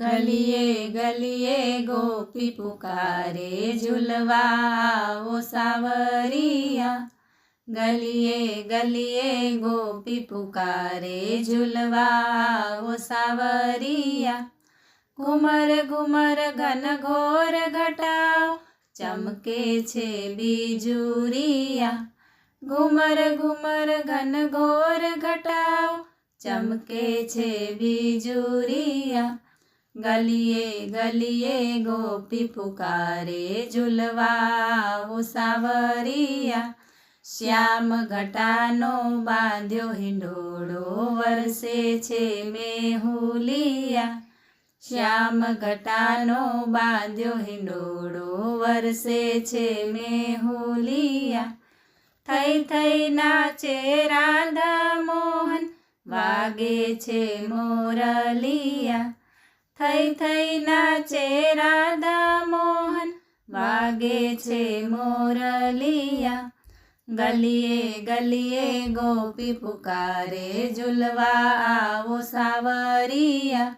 ગલીએ ગલીએ ગોપી પુકારે ઝૂલવા આવો સાવરિયા. ગલીએ ગલીએ ગોપી પુકારે ઝૂલવા આવો સાવરિયા. ઘુમર ઘુમર ઘન ઘોર ઘટાવ, ચમકે છે બીજુરિયા. ઘુમર ઘુમર ઘન ઘોર ઘટાવ, ચમકે છે બીજુરિયા. ગલીએ ગલીએ ગોપી પુકારે ઝુલવા સાવરિયા. શ્યામ ઘટાનો બાંધ્યો હિંડોળો વરસે છે મેહુલિયા. શ્યામ ઘટાનો બાંધ્યો હિંડોળો વરસે છે મેહુલિયા. થઈ થઈ નાચે રાધા મોહન, વાગે છે મોરલિયા. થઈ થઈ નાચે રાધા મોહન વાગે છે મોરલિયા. ગલીએ ગલીએ ગોપી પુકારે ઝુલવા આવો સાવરિયા.